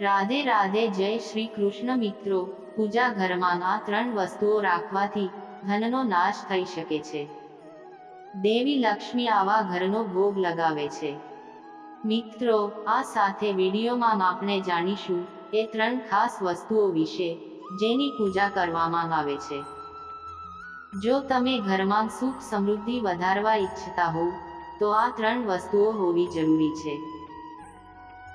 રાધે રાધે જય શ્રી કૃષ્ણ મિત્રો. પૂજા ઘરમાં આ ત્રણ વસ્તુઓ રાખવાથી ધનનો નાશ થઈ શકે છે. દેવી લક્ષ્મી આવા ઘરનો ભોગ લગાવે છે. મિત્રો, આ સાથે વિડીયોમાં આપણે જાણીશું એ ત્રણ ખાસ વસ્તુઓ વિશે જેની પૂજા કરવામાં આવે છે. જો તમે ઘરમાં સુખ સમૃદ્ધિ વધારવા ઈચ્છતા હો, તો આ ત્રણ વસ્તુઓ હોવી જરૂરી છે.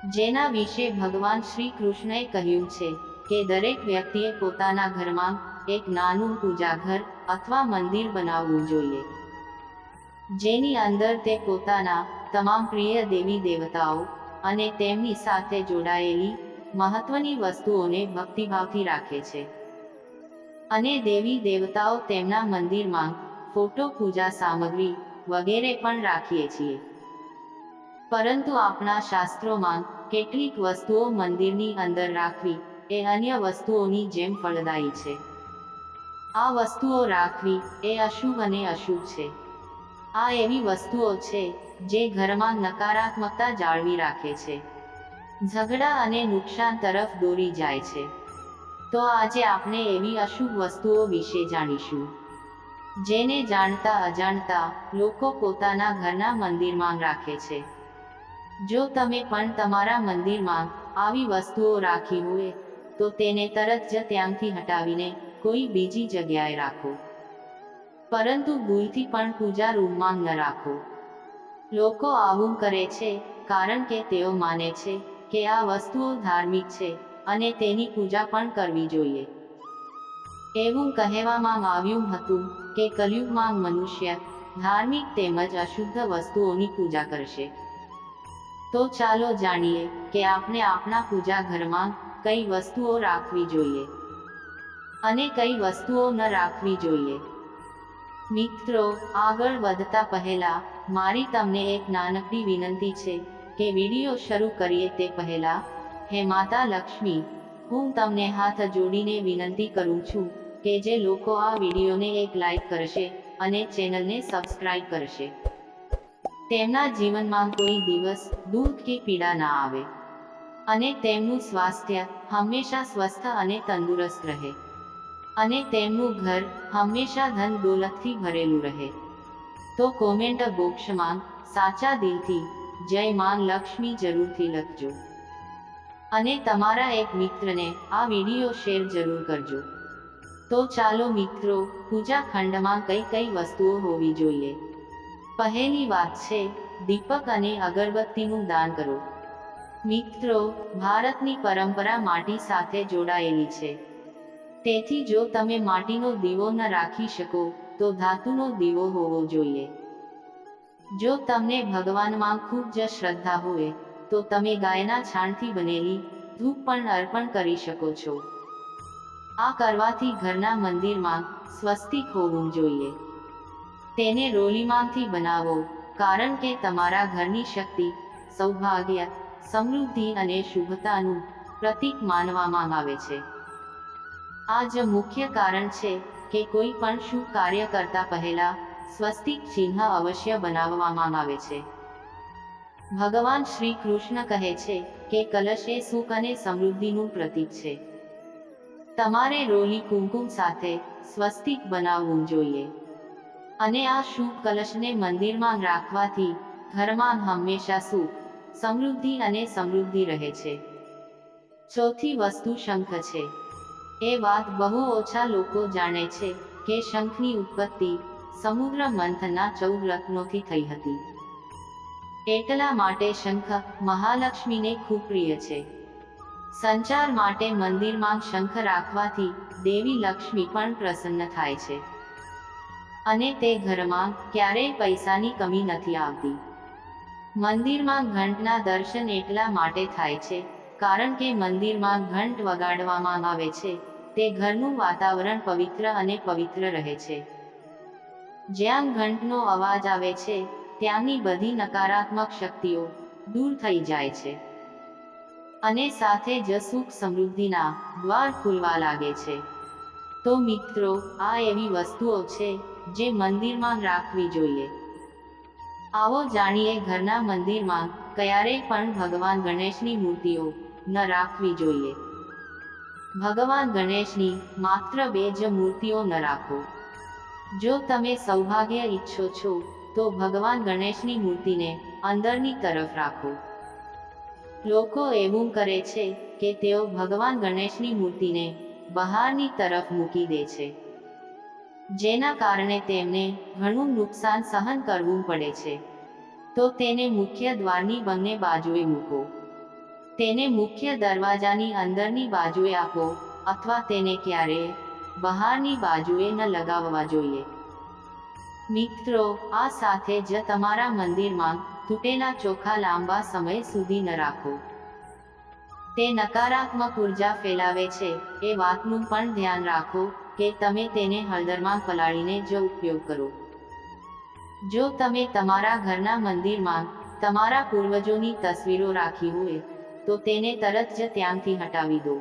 જેના વિશે ભગવાન શ્રી કૃષ્ણએ કહ્યું છે કે દરેક વ્યક્તિએ પોતાના ઘરમાં એક નાનું પૂજાઘર અથવા મંદિર બનાવવું જોઈએ. જેની અંદર તે પોતાના તમામ પ્રિય દેવી દેવતાઓ અને તેમની સાથે જોડાયેલી મહત્વની વસ્તુઓને ભક્તિભાવથી રાખે છે. અને દેવી દેવતાઓ તેમના મંદિરમાં ફોટો પૂજા સામગ્રી વગેરે પણ રાખીએ છીએ. પરંતુ આપણા શાસ્ત્રોમાં કેટલીક વસ્તુઓ મંદિરની અંદર રાખવી, એ અન્ય વસ્તુઓની જેમ ફળદાયી છે. આ વસ્તુઓ રાખવી, એ અશુભ અને અશુભ છે. આ એવી વસ્તુઓ છે, જે ઘરમાં નકારાત્મકતા જાળવી રાખે છે. ઝઘડા અને નુકસાન તરફ દોરી જાય છે. તો આજે આપણે એવી અશુભ વસ્તુઓ વિશે જાણીશું. જેને જાણતા અજાણતા લોકો પોતાના ઘરના મંદિરમાં રાખે છે. જો તમે પણ તમારા મંદિરમાં આવી વસ્તુઓ રાખી હોય, તો તેને તરત જ ત્યાંથી હટાવીને કોઈ બીજી જગ્યાએ રાખો. પરંતુ ભૂલથી પણ પૂજા રૂમમાં ન રાખો. લોકો આવું કરે છે કારણ કે તેઓ માને છે કે આ વસ્તુઓ ધાર્મિક છે અને તેની પૂજા પણ કરવી જોઈએ. એવું કહેવામાં આવ્યું હતું કે કલયુગમાં મનુષ્ય ધાર્મિક તેમજ અશુદ્ધ વસ્તુઓની પૂજા કરશે. તો ચાલો જાણીએ કે આપણે આપણા પૂજા ઘરમાં કઈ વસ્તુઓ રાખવી જોઈએ અને કઈ વસ્તુઓ ન રાખવી જોઈએ. મિત્રો, આગળ વધતા પહેલા મારી તમને એક નાનકડી વિનંતી છે કે વીડિયો શરૂ કરીએ તે પહેલા. હે માતા લક્ષ્મી, હું તમને હાથ જોડીને વિનંતી કરું છું કે જે લોકો આ વિડીયોને એક લાઈક કરશે અને ચેનલને સબસ્ક્રાઈબ કરશે. તેમના જીવનમાં કોઈ દિવસ દુઃખ કે પીડા ના આવે. અને તેમનું સ્વાસ્થ્ય હંમેશા સ્વસ્થ અને તંદુરસ્ત રહે. અને તેમનું ઘર હંમેશા ધન દોલતથી ભરેલું રહે. તો કોમેન્ટ બોક્સમાં સાચા દિલથી જય માં લક્ષ્મી જરૂરથી લખજો. અને તમારા એક મિત્રને આ વીડિયો શેર જરૂર કરજો. તો ચાલો મિત્રો, પૂજા ખંડમાં કઈ કઈ વસ્તુઓ હોવી જોઈએ. પહેલી વાત છે, દીપક અને અગરબત્તીનું દાન કરો. મિત્રો, ભારતની પરંપરા માટી સાથે જોડાયેલી છે. તેથી જો તમે માટીનો દીવો ન રાખી શકો, તો ધાતુનો દીવો હોવો જોઈએ. જો તમને ભગવાનમાં ખૂબ જ શ્રદ્ધા હોય, તો તમે ગાયના છાણથી બનેલી ધૂપ પણ અર્પણ કરી શકો છો. આ કરવાથી ઘરના મંદિરમાં સ્વસ્તિક હોવું જોઈએ. તેને રોલીમાંથી બનાવો, કારણ કે તમારા ઘરની શક્તિ, સૌભાગ્ય, સમૃદ્ધિ અને શુભતાનું પ્રતીક માનવામાં આવે છે. આ જ મુખ્ય કારણ છે કે કોઈ પણ શુભ કાર્ય કરતા પહેલા સ્વસ્તિક ચિહ્ન અવશ્ય બનાવવામાં આવે છે. ભગવાન શ્રી કૃષ્ણ કહે છે કે કલશ એ સુખ અને સમૃદ્ધિનું પ્રતીક છે. તમારે રોલી કુમકુમ સાથે સ્વસ્તિક બનાવવું જોઈએ. અને આ શુભ કલશને મંદિરમાં રાખવાથી ઘરમાં હંમેશા સુખ, સમૃદ્ધિ અને સમૃદ્ધિ રહે છે. ચોથી વસ્તુ શંખ છે. એ વાત બહુ ઓછા લોકો જાણે છે કે શંખની ઉત્પત્તિ સમુદ્ર મંથના ચૌદ રત્નોથી થઈ હતી. એટલા માટે શંખ મહાલક્ષ્મીને ખૂબ પ્રિય છે. સંચાર માટે મંદિરમાં શંખ રાખવાથી દેવી લક્ષ્મી પણ પ્રસન્ન થાય છે. અને તે ઘરમાં ક્યારેય પૈસાની કમી નથી આવતી. મંદિરમાં ઘંટના દર્શન એટલા માટે થાય છે, કારણ કે મંદિરમાં ઘંટ વગાડવામાં આવે છે, તે ઘરનું વાતાવરણ પવિત્ર અને પવિત્ર રહે છે. જ્યાં ઘંટનો અવાજ આવે છે, ત્યાંની બધી નકારાત્મક શક્તિઓ દૂર થઈ જાય છે. અને સાથે જ સુખ સમૃદ્ધિના દ્વાર ખુલવા લાગે છે. તો મિત્રો, આ એવી વસ્તુઓ છે જે મંદિરમાં રાખવી જોઈએ. આવો જાણીએ ઘરના મંદિરમાં ક્યારેય પણ ભગવાન ગણેશની મૂર્તિઓ ન રાખવી જોઈએ. ભગવાન ગણેશની માત્ર બે જ મૂર્તિઓ ન રાખો. જો તમે સૌભાગ્ય ઈચ્છો છો, તો ભગવાન ગણેશની મૂર્તિને અંદરની તરફ રાખો. લોકો એવું કરે છે કે તેઓ ભગવાન ગણેશની મૂર્તિને બહારની તરફ મૂકી દે છે. જેના કારણે તેમને ઘણું નુકસાન સહન કરવું પડે છે. તો તેને મુખ્ય દ્વારની બંને બાજુએ મૂકો. તેને મુખ્ય દરવાજાની અંદરની બાજુએ આપો અથવા તેને ક્યારેય બહારની બાજુએ ન લગાવવા જોઈએ. મિત્રો, આ સાથે જ તમારા મંદિરમાં તૂટેલા ચોખા લાંબા સમય સુધી ન રાખો. તે નકારાત્મક ઊર્જા ફેલાવે છે એ વાતનું પણ ધ્યાન રાખો કે તમે તેને હળદરમાં પલાળીને જ ઉપયોગ કરો. જો તમે તમારા ઘરના મંદિરમાં તમારા પૂર્વજોની તસવીરો રાખી હોય, તો તેને તરત જ ત્યાંથી હટાવી દો.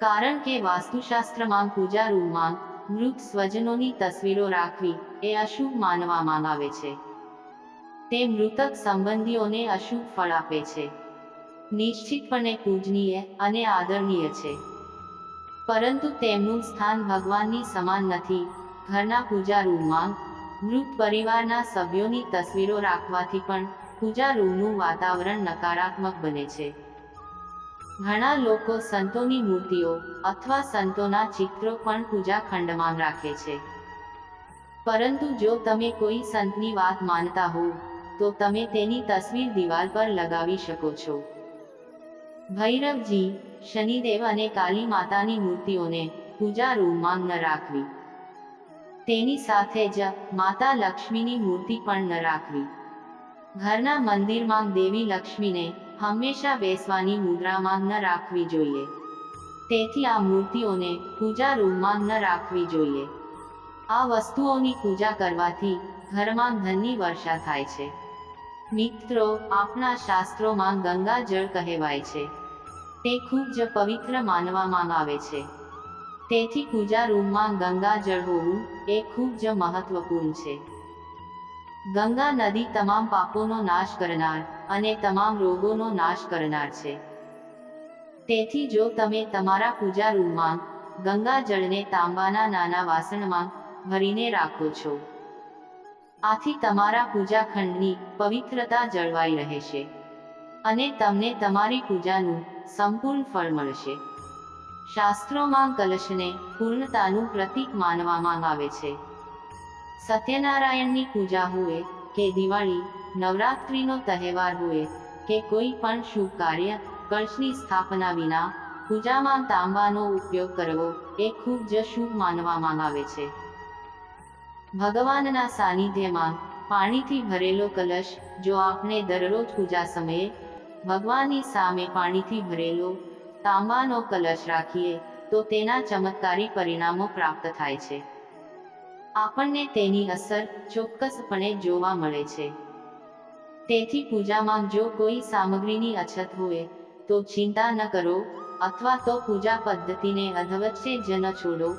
કારણ કે વાસ્તુશાસ્ત્રમાં પૂજા રૂમમાં મૃત સ્વજનોની તસવીરો રાખવી એ અશુભ માનવામાં આવે છે. તે મૃતક સંબંધીઓને અશુભ ફળ આપે છે. નિશ્ચિતપણે પૂજનીય અને આદરણીય છે. પરંતુ તેમનું સ્થાન ભગવાનની સમાન નથી. ઘરના પૂજા રૂમમાં મૃત પરિવારના સભ્યોની તસવીરો રાખવાથી પણ પૂજા રૂમનું વાતાવરણ નકારાત્મક બને છે. ઘણા લોકો સંતોની મૂર્તિઓ અથવા સંતોના ચિત્રો પણ પૂજા ખંડમાં રાખે છે. પરંતુ જો તમે કોઈ સંતની વાત માનતા હો, તો તમે તેની તસવીર દિવાલ પર લગાવી શકો છો. ભૈરવજી શનિદેવ અને કાલી માતાની મૂર્તિઓને પૂજા રૂમમાં ન રાખવી. તેની સાથે જ માતા લક્ષ્મીની મૂર્તિ પણ ન રાખવી. ઘરના મંદિરમાં દેવી લક્ષ્મીને હંમેશા બેસવાની મુદ્રામાં ન રાખવી જોઈએ. તેથી આ મૂર્તિઓને પૂજા રૂમમાં ન રાખવી જોઈએ. આ વસ્તુઓની પૂજા કરવાથી ઘરમાં ધનની વર્ષા થાય છે. મિત્રો, આપણા શાસ્ત્રોમાં ગંગા જળ કહેવાય છે. તે ખૂબ જ પવિત્ર માનવામાં આવે છે. તેથી પૂજા રૂમમાં ગંગા જળ હોવું એ ખૂબ જ મહત્વપૂર્ણ છે. ગંગા નદી તમામ પાપોનો નાશ કરનાર અને તમામ રોગોનો નાશ કરનાર છે. તેથી જો તમે તમારા પૂજા રૂમમાં ગંગા જળને તાંબાના નાના વાસણમાં ભરીને રાખો છો, આથી તમારા પૂજા ખંડની પવિત્રતા જળવાઈ રહેશે. અને તમને તમારી પૂજાનું સંપૂર્ણ ફળ મળશે. શાસ્ત્રોમાં કલશને પૂર્ણતાનું પ્રતીક માનવામાં આવે છે. સત્યનારાયણની પૂજા હોય કે દિવાળી, નવરાત્રિનો તહેવાર હોય કે કોઈ પણ શુભ કાર્ય, કળશની સ્થાપના વિના પૂજામાં તાંબાનો ઉપયોગ કરવો એ ખૂબ જ શુભ માનવામાં આવે છે. ભગવાનના સાનિધ્યમાં પાણીથી ભરેલો કલશ જો આપણે દરરોજ પૂજા સમયે ભગવાનની સામે પાણીથી ભરેલો તાંબાનો કલશ રાખીએ, તો તેના ચમત્કારી પરિણામો પ્રાપ્ત થાય છે. આપણને તેની અસર ચોક્કસપણે જોવા મળે છે. તેથી પૂજામાં જો કોઈ સામગ્રીની અછત હોય, તો ચિંતા ન કરો, અથવા તો પૂજા પદ્ધતિને અધવચ્ચે જ ન છોડો,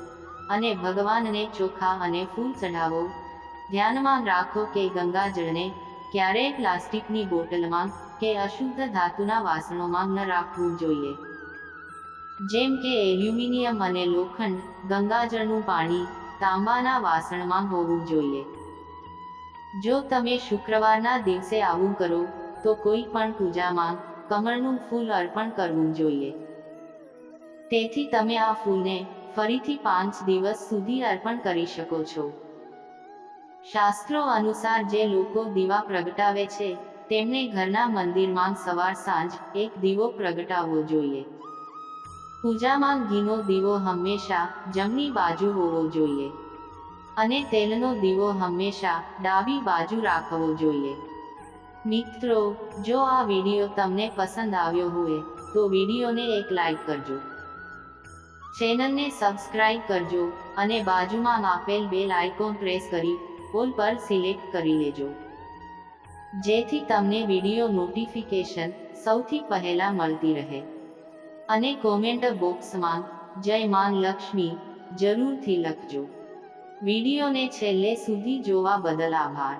અને ભગવાનને ચોખા અને ફૂલ ચઢાવો. ધ્યાનમાં રાખો કે ગંગાજળને ક્યારેય પ્લાસ્ટિકની બોટલમાં કે અશુદ્ધ ધાતુના વાસણોમાં ન રાખવું જોઈએ. જેમ કે એલ્યુમિનિયમ અને લોખંડ, ગંગાજળનું પાણી, તાંબાના વાસણમાં હોવું જોઈએ. જો તમે શુક્રવારના દિવસે આવું કરો, તો કોઈ પણ પૂજામાં કમળનું ફૂલ અર્પણ કરવું જોઈએ. તેથી તમે આ ફૂલને ફરીથી પાંચ દિવસ સુધી અર્પણ કરી શકો છો. શાસ્ત્રો અનુસાર જે લોકો દીવા પ્રગટાવે છે, તેમને ઘરના મંદિરમાં સવાર સાંજ એક દીવો પ્રગટાવવો જોઈએ. પૂજામાં ઘીનો દીવો હંમેશા જમણી બાજુ હોવો જોઈએ. અને તેલનો દીવો હંમેશા ડાબી બાજુ રાખવો જોઈએ. મિત્રો, જો આ વીડિયો તમને પસંદ આવ્યો હોય, તો વિડીયોને એક લાઈક કરજો. ચેનલને સબસ્ક્રાઇબ કરજો અને બાજુમાં આપેલ બેલ આઇકોન પ્રેસ કરી ઓલ પર સિલેક્ટ કરી લેજો. જેથી તમને વીડિયો નોટિફિકેશન સૌથી પહેલા મળતી રહે. અને કોમેન્ટ બોક્સમાં, જય માન લક્ષ્મી જરૂરથી લખજો. વિડીયોને છેલ્લે સુધી જોવા બદલ આભાર.